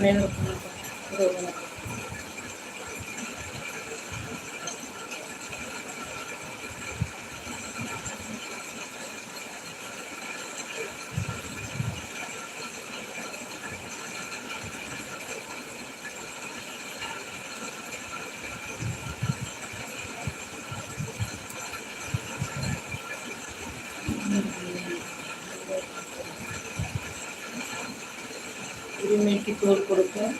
ponerlo உரிமைக்கு தோல் கொடுப்போம்.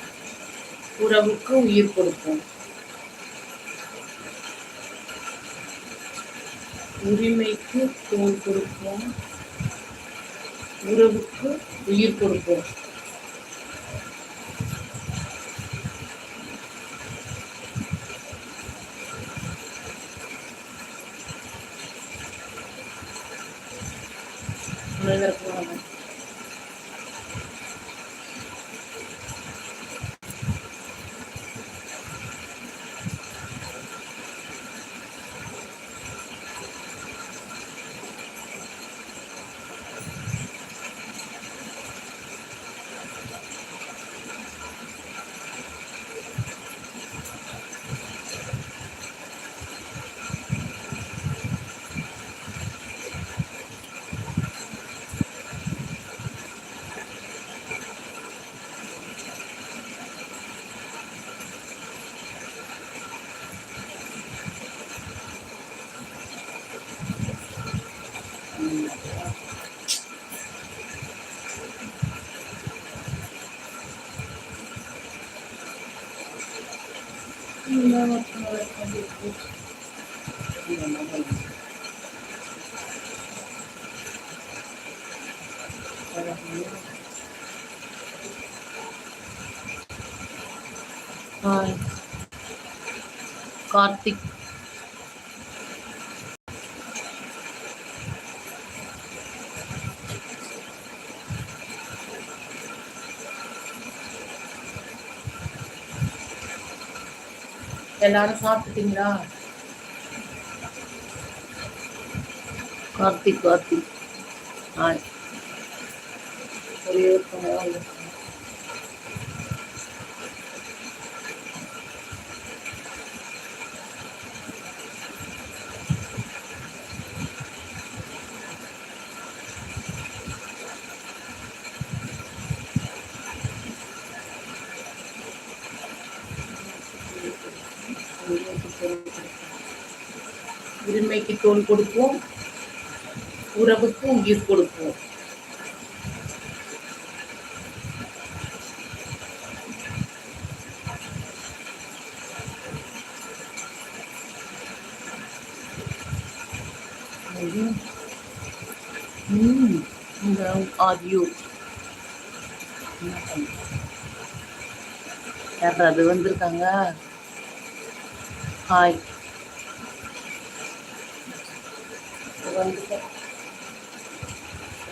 உறவுக்கு உயிர் கொடுப்போம். உரிமைக்கு தோல் கொடுப்போம். உறவுக்கு உயிர் கொடுப்போம். கார்த்திக் எல்லாரும் சாப்பிட்டுட்டீங்களா கார்த்திக் கார்த்திக் ஹாய் ஒரே ஒருத்தவங்க தோல் கொடுப்போம். உறவுக்கு உயிர் கொடுப்போம். ம் இந்த ஆடியோ யாராவது வந்திருக்காங்க? ஹாய் வந்துட்டேன்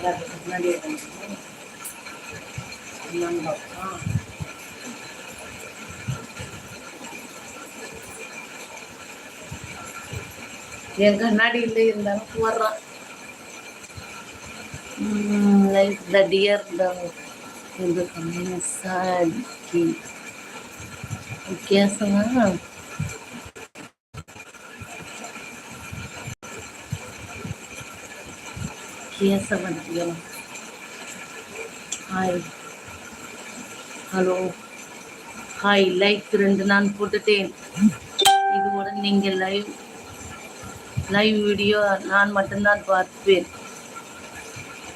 கண்ணாடி முன்னாடியே என்னன்னு பார்க்கலாம். என் இருந்தாலும் போடுறான். லைக் த டியர் த இந்த கம்யூனிஸ்ட் கேசனா கேசவந்தியம் ஹாய் ஹலோ ஹாய் லைக் ரெண்டு நான் போட்டுட்டேன். இதுவுடன் நீங்கள் லைவ் லைவ் வீடியோ நான் மட்டும்தான் பார்ப்பேன்.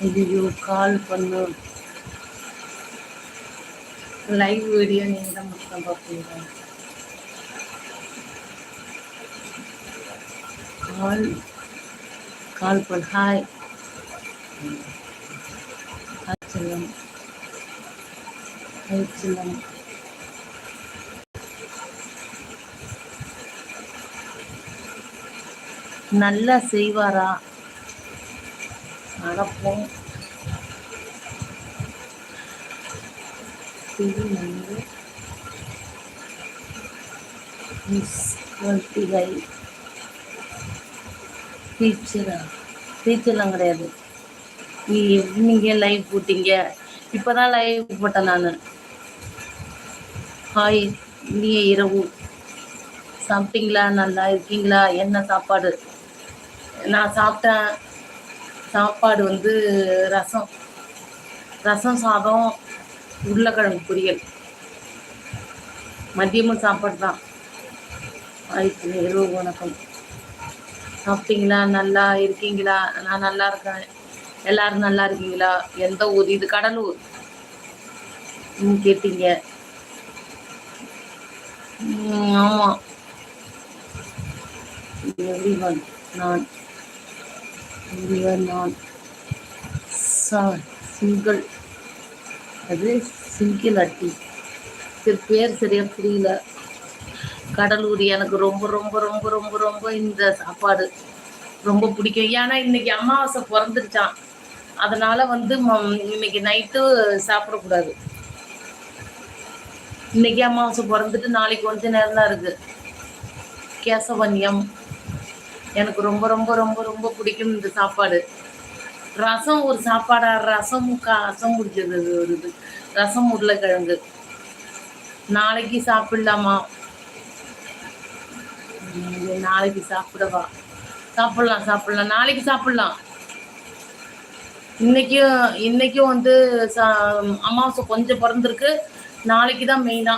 இது கால் பண்ணு. லைவ் வீடியோ நீங்கள் தான் மட்டும் பார்ப்பீங்க கால் கால் பண்ண. ஹாய் ஹாய் செல்லம் நல்லா செய்வாரா? நடப்போம் வந்து டீச்சரா டீச்சர்லாம் கிடையாது. நீ நீங்க லைவ் போட்டீங்க. இப்போதான் லைவ் போட்டேன் நான். ஹாய் இனிய இரவு. சாப்பிட்டீங்களா? நல்லா இருக்கீங்களா? என்ன சாப்பாடு? நான் சாப்பிட்டேன். சாப்பாடு வந்து ரசம். ரசம் சாதம் உருளைக்கிழங்கு பொரியல். மதியமும் சாப்பாடு தான். ஆயிடுச்சு இரவு வணக்கம். சாப்பிட்டீங்களா? நல்லா இருக்கீங்களா? நான் நல்லா இருக்கேன். எல்லாரும் நல்லா இருக்கீங்களா? எந்த ஊர்? இது கடலூர். ம் கேட்டீங்க. ஆமாம் ஆமா. எவ்ரிவன் நான். எவ்ரிவன் நான். சிங்கிள். அது சிங்கிள் அட்டி. சரி பேர் சரியா புரியல. கடலூர் எனக்கு ரொம்ப ரொம்ப ரொம்ப ரொம்ப ரொம்ப இந்த சாப்பாடு ரொம்ப பிடிக்கும். ஏன்னா இன்னைக்கு அமாவாசை பிறந்துருச்சான் அதனால வந்து இன்னைக்கு நைட்டு சாப்பிடக்கூடாது. இன்னைக்கு அமாவாசை பிறந்துட்டு நாளைக்கு கொஞ்ச நேரம் தான் இருக்கு. கேசவன்யம். எனக்கு ரொம்ப ரொம்ப ரொம்ப ரொம்ப பிடிக்கும் இந்த சாப்பாடு. ரசம் ஒரு சாப்பாடா ரசம் ரசம் பிடிச்சது ஒரு இது. ரசம் உருளைக்கிழங்கு. நாளைக்கு சாப்பிடலாமா? நாளைக்கு சாப்பிடவா? சாப்பிடலாம் சாப்பிடலாம். நாளைக்கு சாப்பிடலாம். இன்னைக்கும் இன்னைக்கும் வந்து சா- அமாவாசை கொஞ்சம் பிறந்திருக்கு. நாளைக்கு தான் மெயினா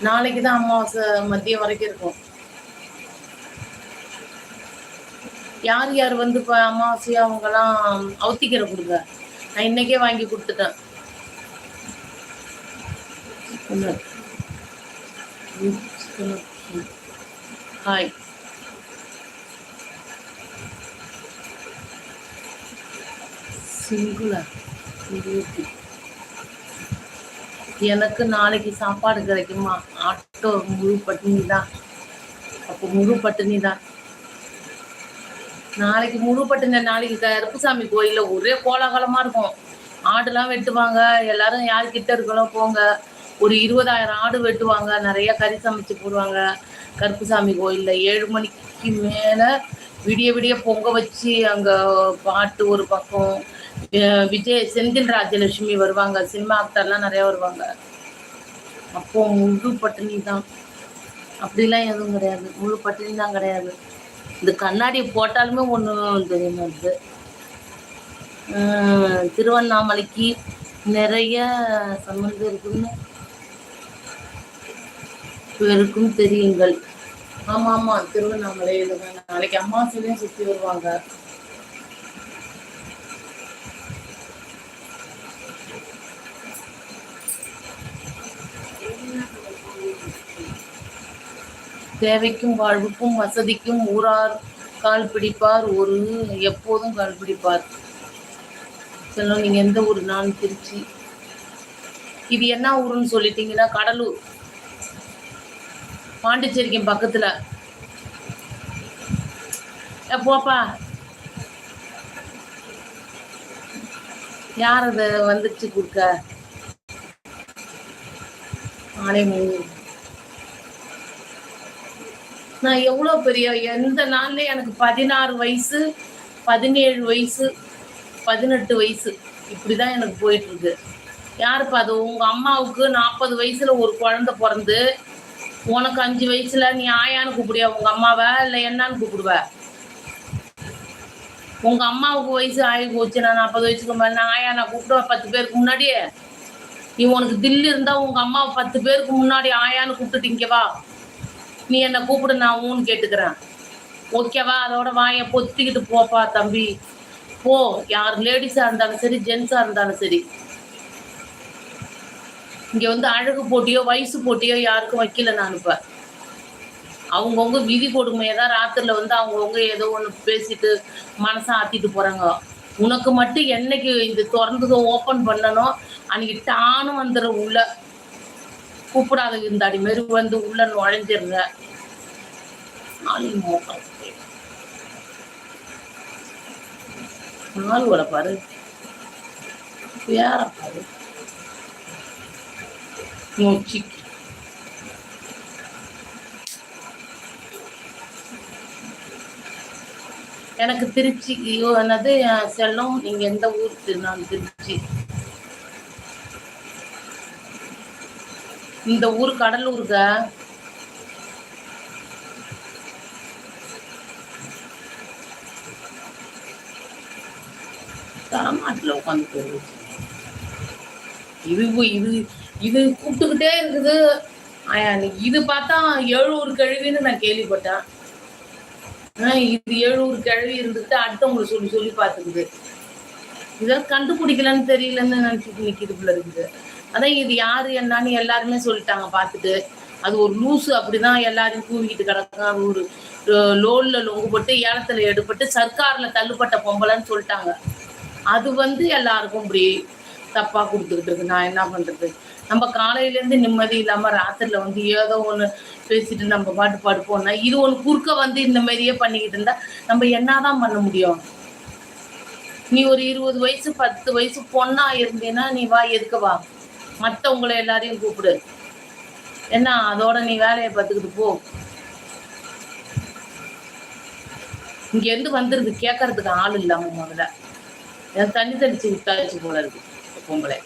நாளைக்கு தான் அமாவாசை மதியம் வரைக்கும் இருக்கும். யார் யார் வந்து இப்போ அமாவாசையா அவங்கெல்லாம் அவுத்திக்கிற கொடுங்க. நான் இன்னைக்கே வாங்கி கொடுத்துட்டேன். ஹாய் சிங்குலர் எனக்கு நாளைக்கு சாப்பாடு கிடைக்குமா? ஆட்டோ முழு பட்டினி தான். அப்போ முழு பட்டினி தான். நாளைக்கு முழு பட்டினி நாளைக்கு கருப்புசாமி கோயிலில் ஒரே கோலாகலமா இருக்கும். ஆடுலாம் வெட்டுவாங்க. எல்லாரும் யார் கிட்ட இருக்கலாம் போங்க. ஒரு இருபதாயிரம் ஆடு வெட்டுவாங்க. நிறைய கறி சமைச்சு போடுவாங்க. கருப்புசாமி கோயில்ல ஏழு மணிக்கு மேல விடிய விடிய பொங்க வச்சு அங்க பாட்டு ஒரு பக்கம். விஜய் செந்தில் ராஜலட்சுமி வருவாங்க. சினிமா ஆக்டர்லாம் நிறைய வருவாங்க. அப்போ முழு பட்டினி தான். அப்படிலாம் எதுவும் கிடையாது. முழு பட்டினி தான் கிடையாது. இந்த கண்ணாடி போட்டாலுமே ஒன்றும் தெரிய மாட்டுது அஹ் திருவண்ணாமலைக்கு நிறைய சம்மந்தம் இருக்குன்னு பேருக்கும் தெரியுங்கள். ஆமா ஆமா திருவண்ணாமலையில நாளைக்கு அம்மாசிலையும் சுத்தி வருவாங்க. தேவைக்கும் வாழ்வுக்கும் வசதிக்கும் ஊரார் கால் பிடிப்பார் ஒரு எப்போதும் கால் பிடிப்பார். செல்லும் நீங்க எந்த ஊர்? நான் திருச்சி. இது என்ன ஊருன்னு சொல்லிட்டீங்கன்னா கடலூர். பாண்டிச்சேரிக்கு பக்கத்துல. போப்பா. யார் அதை வந்துச்சு கொடுக்க? ஆனே நான் எவ்வளோ பெரிய எந்த நாள்ல எனக்கு பதினாறு வயசு பதினேழு வயசு பதினெட்டு வயசு இப்படிதான் எனக்கு போயிட்டு இருக்கு யாருப்பா அது? உங்க அம்மாவுக்கு நாற்பது வயசுல ஒரு குழந்தை பிறந்து உனக்கு அஞ்சு வயசுல நீ ஆயான்னு கூப்பிடுவியா? உங்க அம்மாவை இல்லை என்னன்னு கூப்பிடுவ? உங்க அம்மாவுக்கு வயசு ஆகி போச்சு நான் நாற்பது வயசுக்கு மேல நான் ஆயா நான் கூப்பிடுவேன் பத்து பேருக்கு முன்னாடியே. நீ உனக்கு தில்லு இருந்தா உங்க அம்மாவை பத்து பேருக்கு முன்னாடி ஆயான்னு கூப்பிட்டுட்டிங்க வா. நீ என்ன கூப்பிடு நான் ஊன்னு கேட்டுக்கிறேன். ஓகேவா அதோட வாயை பொத்திக்கிட்டு போப்பா தம்பி. போ. யார் லேடிஸா இருந்தாலும் சரி ஜென்ஸா இருந்தாலும் சரி. இங்க வந்து அழகு போட்டியோ வயசு போட்டியோ யாருக்கும் வைக்கல நான் இப்ப. அவங்கவுங்க விதி கொடுமையை தான் ராத்திரில வந்து அவங்கவுங்க ஏதோ ஒன்று பேசிட்டு மனசை ஆத்திட்டு போறாங்க. உனக்கு மட்டும் என்னைக்கு இது திறந்து ஓப்பன் பண்ணனோ அன்னைக்கு டானும் வந்துடும் உள்ள. கூப்பிடாத இருந்தாடி மாரி வந்து உள்ள நுழைஞ்சிருங்க. நாளைக்கு மோக்கம் நாள் பாரு. பேர பாரு. மூச்சிக்கு எனக்கு திருச்சி ஐயோ, என்னது செல்லம் நீங்க எந்த ஊர் நான் திருச்சி. இந்த ஊர் கடலூருக்க தரமாட்டில் உட்காந்து இது இது இது கூப்பிட்டுக்கிட்டே இருக்குது. இது பார்த்தா ஏழூர் கழுவின்னு நான் கேள்விப்பட்டேன். ஆஹ் இது ஏழூர் கழுவி இருந்துட்டு அடுத்தவங்களை சொல்லி சொல்லி பார்த்துக்குது. இதை கண்டுபிடிக்கலன்னு தெரியலன்னு நினைச்சிட்டு நிக்கிது போல இருக்குது. அதான் இது யாரு என்னன்னு எல்லாருமே சொல்லிட்டாங்க பார்த்துட்டு. அது ஒரு லூசு அப்படிதான் எல்லாரும் கூவிக்கிட்டு கிடக்கும் ஒரு லோன்ல லொங்கு போட்டு ஏலத்துல எடுப்பட்டு சர்க்கார்ல தள்ளுப்பட்ட பொம்பளைன்னு சொல்லிட்டாங்க. அது வந்து எல்லாருக்கும் இப்படி தப்பா கொடுத்துக்கிட்டு இருக்கு. நான் என்ன பண்றது? நம்ம காலையில இருந்து நிம்மதி இல்லாம ராத்திரில வந்து ஏதோ ஒண்ணு பேசிட்டு நம்ம பாட்டு படுப்போம்னா இது ஒண்ணு குறுக்க வந்து இந்த மாதிரியே பண்ணிக்கிட்டு இருந்தா நம்ம என்னதான் பண்ண முடியும்? நீ ஒரு இருபது வயசு பத்து வயசு பொண்ணா இருந்தீன்னா நீ வா எதுக்கு வா? மற்றவங்களை எல்லாரையும் கூப்பிடு. என்ன அதோட நீ வேலையை பார்த்துக்கிட்டு போ. இங்க இருந்து வந்துருது கேட்கறதுக்கு ஆள் இல்லாம முதல்ல. என் தண்ணி தடிச்சு விட்டாச்சு போல இருக்கு பொம்பளை.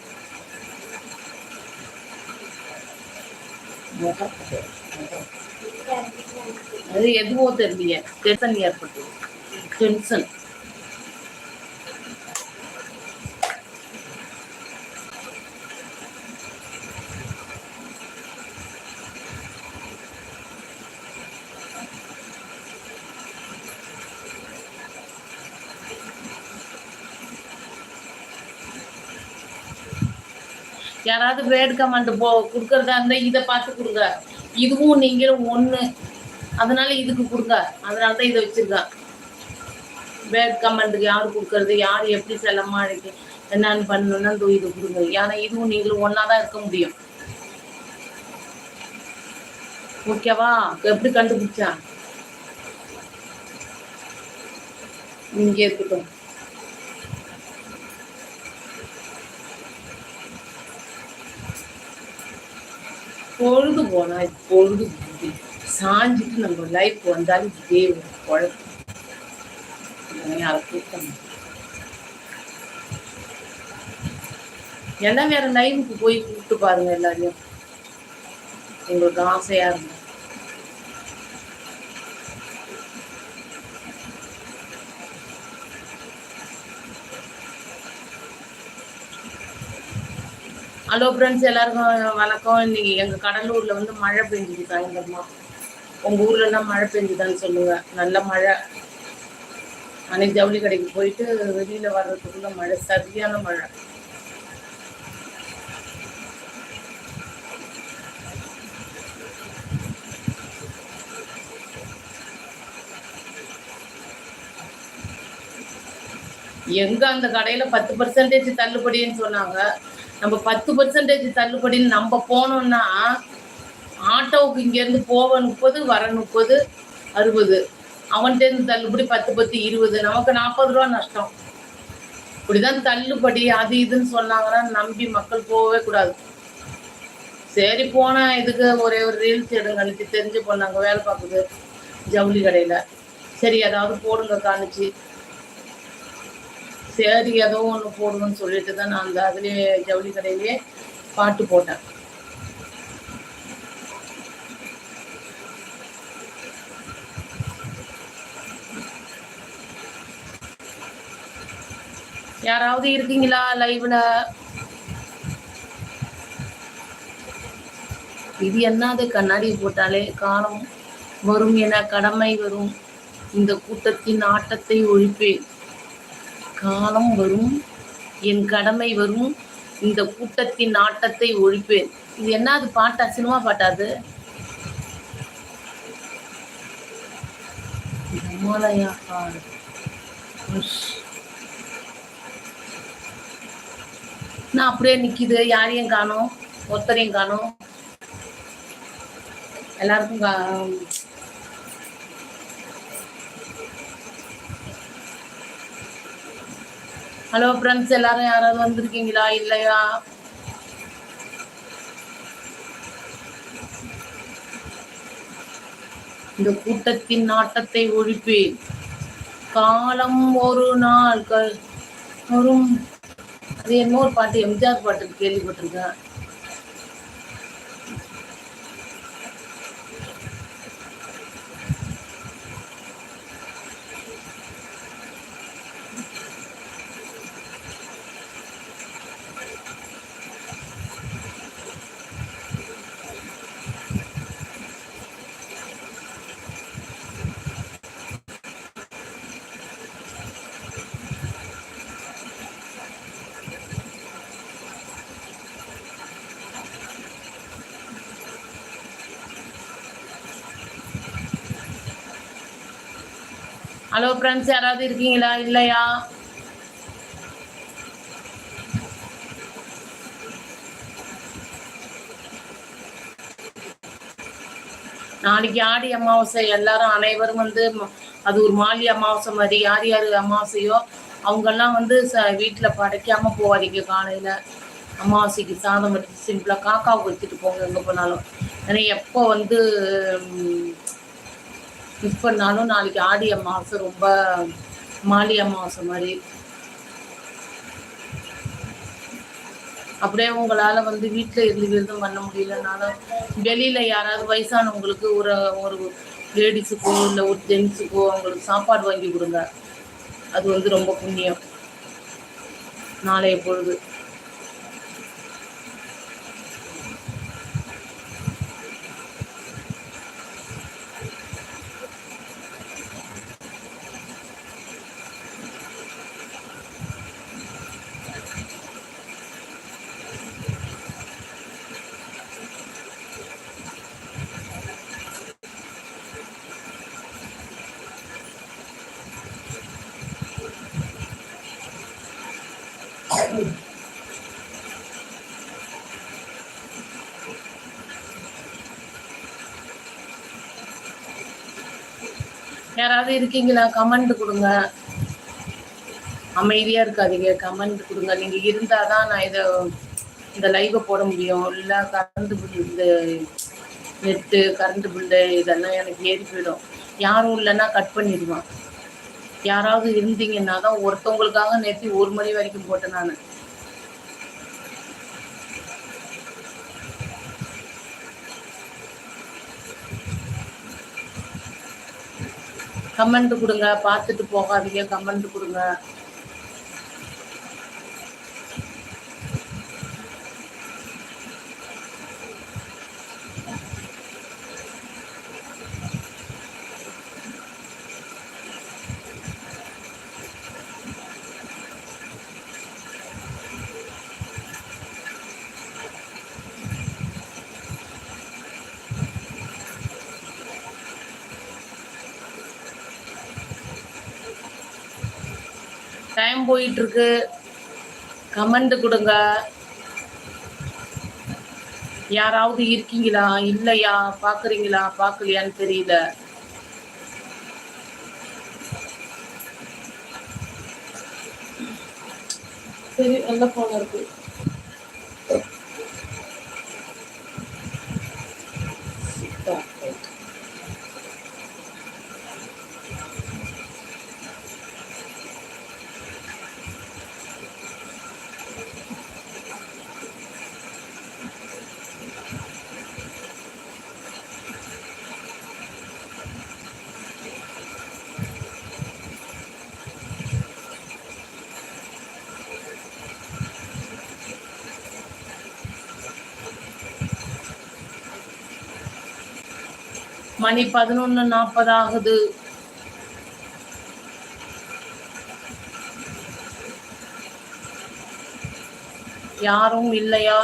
அது எதுவோ தெரியல டென்ஷன் ஏற்பட்டு டென்ஷன் யாராவது வேட் கமெண்ட் போ கொடுக்கறதா இருந்தா இதை பார்த்து கொடுங்க. இதுவும் நீங்களும் ஒன்று அதனால இதுக்கு கொடுங்க. அதனால தான் இதை வச்சிருக்கேன் வேட் கமெண்ட்டுக்கு யார் கொடுக்கறது யார் எப்படி செல்லமா இருக்கு என்னன்னு பண்ணணும்னா இது கொடுங்க. ஏன்னா இதுவும் நீங்களும் ஒன்றா தான் இருக்க முடியும். ஓகேவா எப்படி கண்டுபிடிச்சா? இங்கே இருக்கட்டும். பொழுது போனா பொழுது போகுது. சாஞ்சிட்டு நம்ம லைஃப் வந்தாலும் இதே ஒரு குழப்பம். யாரை கூட்டம் எல்லாம் வேற லைவுக்கு போய் கூப்பிட்டு பாருங்க எல்லாரையும். உங்களுக்கு ஆசையா இருந்தா ஹலோ ஃப்ரெண்ட்ஸ் எல்லாருக்கும் வணக்கம். இன்னைக்கு எங்க கடலூர்ல வந்து மழை பெஞ்சுது சாயந்தரமா உங்க ஊர்ல எல்லாம் மழை பெஞ்சுதான்னு சொல்லுவேன் நல்ல மழை. அன்னைக்கு ஜவுளி கடைக்கு போயிட்டு வெளியில வர்றதுக்குள்ள மழை சரியான மழை. எங்க அந்த கடையில பத்து பர்சன்டேஜ் தள்ளுபடின்னு சொன்னாங்க. நம்ம பத்து பர்சன்டேஜ் தள்ளுபடின்னு நம்ம போனோம்னா ஆட்டோவுக்கு இங்கேருந்து போக முப்பது வர முப்பது அறுபது. அவன்கிட்டேருந்து தள்ளுபடி பத்து பத்து இருபது. நமக்கு நாற்பது ரூபா நஷ்டம். இப்படிதான் தள்ளுபடி அது இதுன்னு சொன்னாங்கன்னா நம்பி மக்கள் போகவே கூடாது. சரி போனா இதுக்கு ஒரே ஒரு ரீல்ஸ் எடுங்க. அன்னைக்கு தெரிஞ்சு போனாங்க வேலை பார்க்குது ஜவுளி கடையில். சரி ஏதாவது போடுங்க காணிச்சு. சரி ஏதோ ஒன்று போடுங்கன்னு சொல்லிட்டு தான் நான் அந்த அதுலேயே ஜவுளி கடையிலேயே பாட்டு போட்டேன். யாராவது இருக்கீங்களா லைவ்ல இது என்னது? கண்ணாடி போட்டாலே காலம் வரும் என கடமை வரும். இந்த கூட்டத்தின் ஆட்டத்தை ஒழிப்பேன். காலம் வரும் என் கடமை வரும் இந்த கூட்டத்தின் ஆட்டத்தை ஒழிப்பேன். இது என்னது பாட்டா? சினிமா பாட்டாது ஹிமாலயா பாடு. நான் அப்படியே நிக்குது. யாரையும் காணோம்? ஒருத்தரையும் காணோம்? எல்லாருக்கும் ஹலோ ஃப்ரெண்ட்ஸ் எல்லாரும் யாராவது வந்திருக்கீங்களா? இல்லையா? இந்த கூட்டத்தின் நாட்டத்தை ஒழிப்பேன். காலம் ஒரு நாள் வரும். அது என்னமோ ஒரு பாட்டு எம்ஜிஆர் பாட்டு கேள்விப்பட்டிருக்கேன். ஹலோ ஃப்ரெண்ட்ஸ் யாராவது இருக்கீங்களா? இல்லையா? நாளைக்கு ஆடி அமாவாசை எல்லாரும் அனைவரும் வந்து அது ஒரு மாலி அமாவாசை மாதிரி யார் யார் அமாவாசையோ அவங்கெல்லாம் வந்து ச வீட்டில் படைக்காம போவாதீங்க காலையில். அமாவாசைக்கு சாதம் வச்சு சிம்பிளாக காக்காவுக்கு வச்சுட்டு போங்க எங்கே போனாலும். ஏன்னா எப்போ வந்து மிஸ் பண்ணாலும் நாளைக்கு ஆடி அமாவாசை ரொம்ப மாலி அமாவாசை மாதிரி. அப்படியே உங்களால வந்து வீட்டில் இருந்து விருதம் பண்ண முடியலனாலும் வெளியில யாராவது வயசானவங்களுக்கு ஒரு ஒரு லேடிஸுக்கோ இல்லை ஒரு ஜென்ஸுக்கோ அவங்களுக்கு சாப்பாடு வாங்கி கொடுங்க. அது வந்து ரொம்ப புண்ணியம். நாளைய பொழுது. யாராவது இருக்கீங்களா? கமெண்ட் கொடுங்க. அமைதியா இருக்காதீங்க. கமெண்ட் கொடுங்க. நீங்க இருந்தாதான் நான் இதை இந்த லைவை போட முடியும். இல்லை கரண்ட் பில் இந்த நெட்டு கரண்ட் பில்லு இதெல்லாம் எனக்கு ஏறி போயிடும். யாரும் இல்லைன்னா கட் பண்ணிடுவான். யாராவது இருந்தீங்கன்னா தான் ஒருத்தவங்களுக்காக நேற்று ஒரு மணி வரைக்கும் போட்டேன் நான். கமெண்ட் கொடுங்க பார்த்துட்டு போகாதீங்க கமெண்ட் கொடுங்க. டைம் போயிட்டு இருக்கு கமெண்ட் கொடுங்க. யாராவது இருக்கீங்களா? இல்லையா? பாக்குறீங்களா பாக்கலையான்னு தெரியல. சரி நல்ல போன இருக்கு. மணி பதினொன்னு நாற்பது ஆகுது. யாரும் இல்லையா?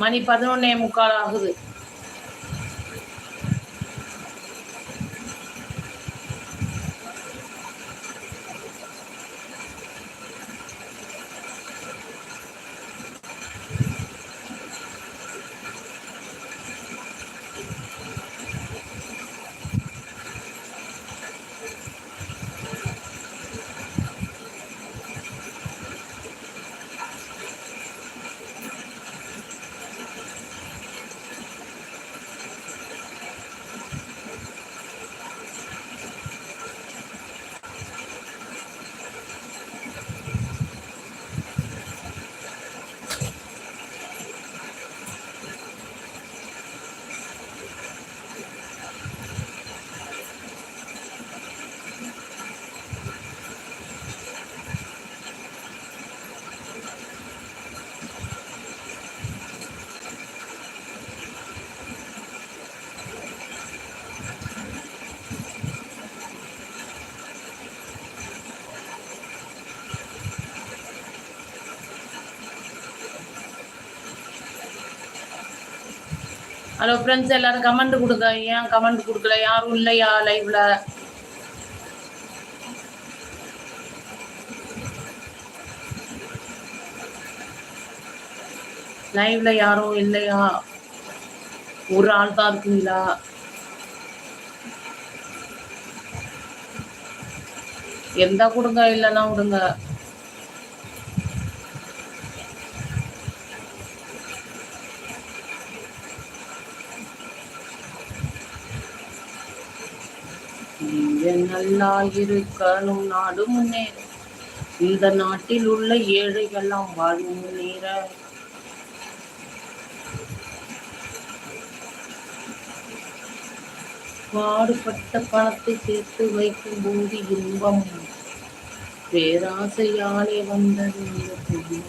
மணி பதினொன்னே முக்கால் ஆகுது. ஹலோ ஃப்ரெண்ட்ஸ் எல்லாரும் கமெண்ட் கொடுங்க. ஏன் கமெண்ட் கொடுக்கல? யாரும் இல்லையா லைவ்ல லைவ்ல யாரும் இல்லையா? ஒரு ஆள் தான் இருக்கீங்களா? எந்த கொடுங்க இல்லைன்னா விடுங்க. நீங்க நல்லா நாடு முன்னேற இந்த நாட்டில் உள்ள ஏழைகள்லாம் வாழும் முன்னேற. பாடுபட்ட பணத்தை சேர்த்து வைக்கும் போது இன்பம். பேராசையாலே வந்தது இந்த புதிய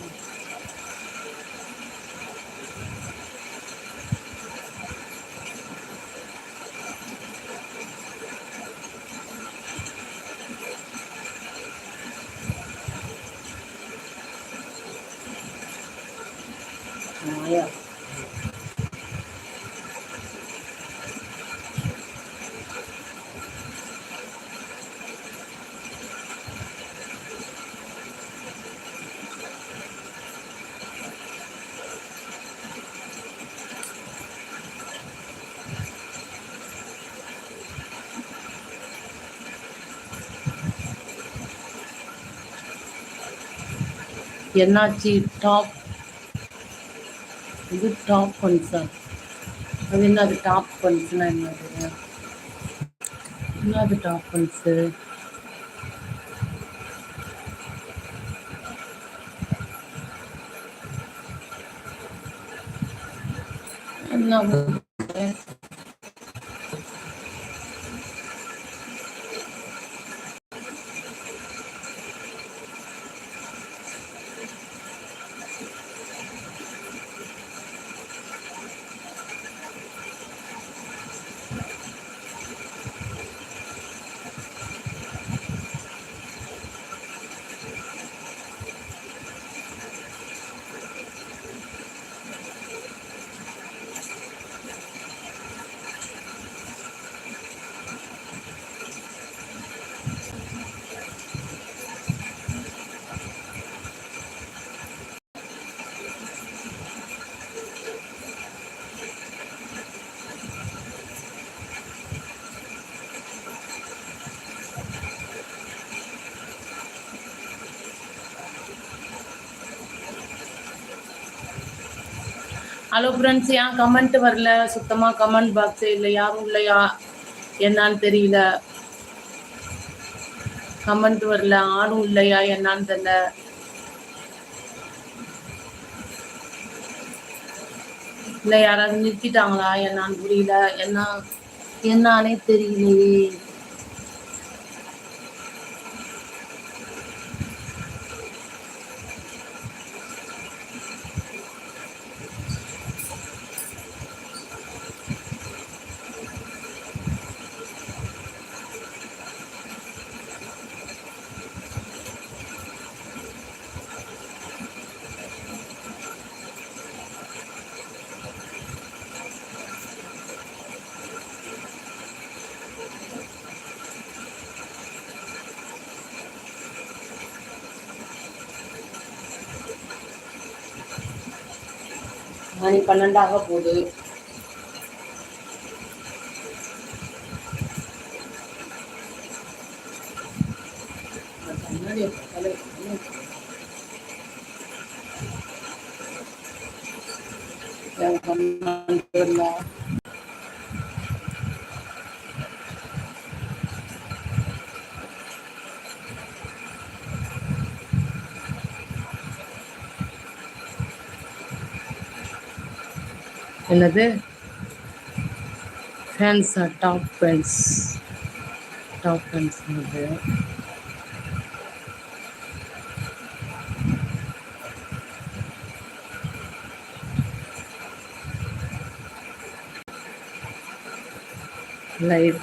என்னாச்சு டாப் இது டாப் பன்ஸா அது என்ன அது டாப் பன்ஸ்னா என்னது? என்னது டாப் பன்ஸு என்ன ஹலோ ஃப்ரெண்ட்ஸ் ஏன் கமெண்ட் வரல. சுத்தமாக கமெண்ட் பாக்ஸே இல்லை. யாரும் இல்லையா? என்னான்னு தெரியல. கமெண்ட் வரல. ஆணும் இல்லையா? என்னான்னு தெரியல. இல்லை யாராவது நிறுத்திட்டாங்களா? என்னான்னு புரியல. என்ன? என்னானே தெரியலையே. மணி பன்னெண்டாக போகுது. என்னது? ஃபேன்ஸா டாப் ஃபேன்ஸ் டாப் ஃபேன்ஸ் என்னது? லைஃப்